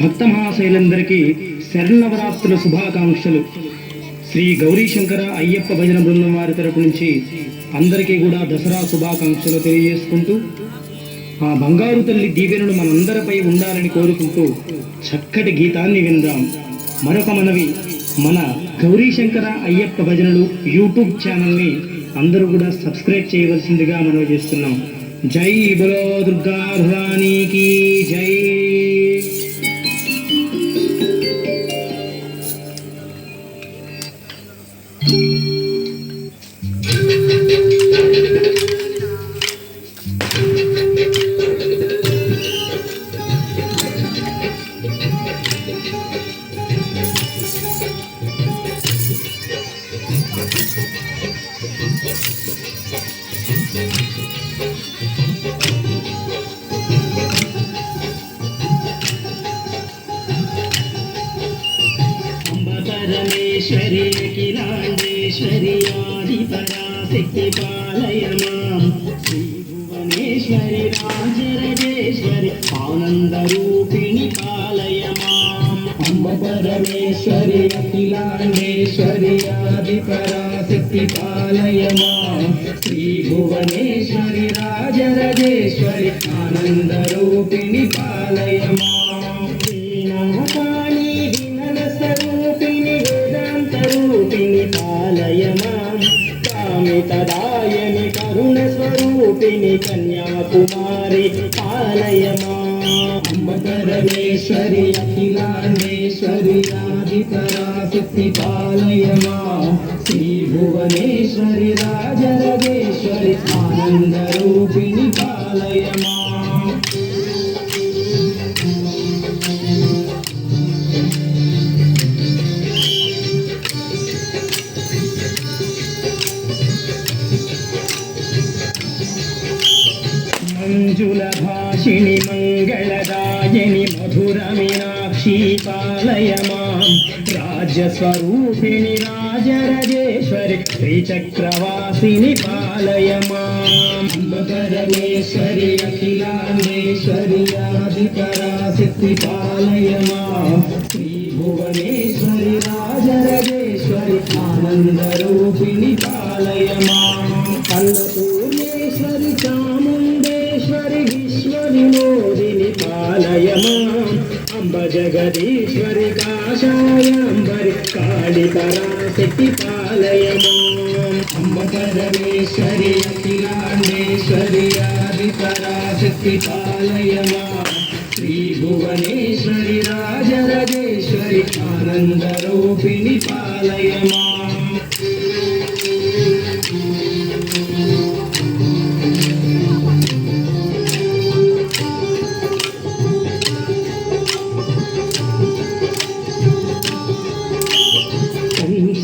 భక్త మహాశైలందరికీ శరణవరాత్రుల శుభాకాంక్షలు. శ్రీ గౌరీశంకర అయ్యప్ప భజన బృందం వారి తరపు నుంచి అందరికీ కూడా దసరా శుభాకాంక్షలు తెలియజేసుకుంటూ ఆ బంగారు తల్లి దీవెనలు మనందరిపై ఉండాలని కోరుకుంటూ చక్కటి గీతాన్ని విందాం. మరొక మనవి మన గౌరీశంకర అయ్యప్ప భజనలు యూట్యూబ్ ఛానల్ని అందరూ కూడా సబ్స్క్రైబ్ చేయవలసిందిగా మనవి చేస్తున్నాం. जय बोलो दुर्गा भवानी की जय Thank you. పరమేశ్వరి అఖిలాండేశ్వరి ఆది పరాశక్తి పాలయ మాం శ్రీ భువనేశ్వరి రాజరాజేశ్వరి ఆనంద రూపిణి పాలయ మాం అంబ పరమేశ్వరి అఖిలాండేశ్వరి ఆది పరాశక్తి పాలయ మాం శ్రీ భువనేశ్వరి రాజరాజేశ్వరి ఆనంద వేదాంత పాలయమా? కామితదాయని కరుణ స్వరూపిణి కన్యాకుమారి పాలయమా? మాం పరమేశ్వరి అఖిలాండేశ్వరి ఆది పాలయమా? శ్రీ భువనేశ్వరి రాజరగేశ్వరి ఆనందరూపిణి పాలయమా? మంజుల భాషిణి మంగళదాయని మధుర మీనాక్షి పాలయ మాం రాజ్యస్వరూపిణి రాజరాజేశ్వరి శ్రీచక్రవాసిని పాలయ మాం అంబ పరమేశ్వరి అఖిలాండేశ్వరి ఆది పాలయ మాం శ్రీ భువనేశ్వరి రాజరజేశ్వరి ఆనంద వినోదిని పాలయ అంబ జగదీశ్వరి కాషాయాంబరి కాళి పరాశక్తి పాలయ అంబ పరమేశ్వరి అఖిలాండేశ్వరి ఆది పరాశక్తి పాలయ శ్రీ భువనేశ్వరి రాజరాజేశ్వరి ఆనందరూపిణి పాలయమా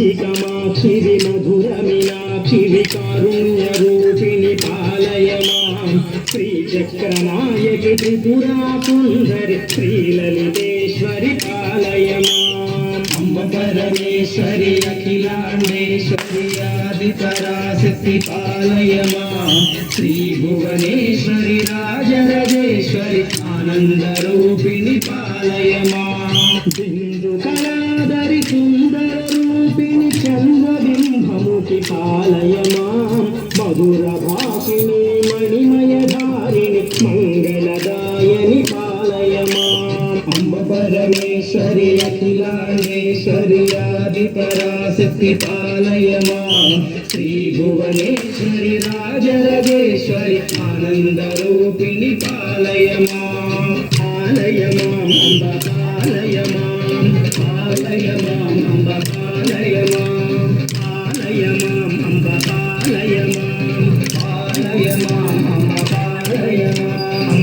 పాలయ మాం మధుర మీనాక్షిరి కారుణ్య రూపిణి పాలయమా శ్రీచక్రనాయకి త్రిపురా సుందరి శ్రీలలితేశ్వరి పాలయమా అంబ పరమేశ్వరి అఖిలాండేశ్వరి ఆది పరాశక్తి పాలయమా శ్రీ భువనేశ్వరి రాజరాజేశ్వరి ఆనంద రూపిణి పాలయ బిందు కళాదరి సుందర రూపిణి చంద్రబింబముఖి పాలయమాం? మధుర భాషిణి మణిమయ ధారిణి మంగళదాయని పాలయ మాం అంబ పరమేశ్వరి అఖిలాండేశ్వరి ఆది పరాశక్తి పాలయమాం? శ్రీ భువనేశ్వరి రాజరగేశ్వరి ఆనంద రూపిణి పాలయ మాం అంబ పాలయ మాం అంబ మాం Thank you.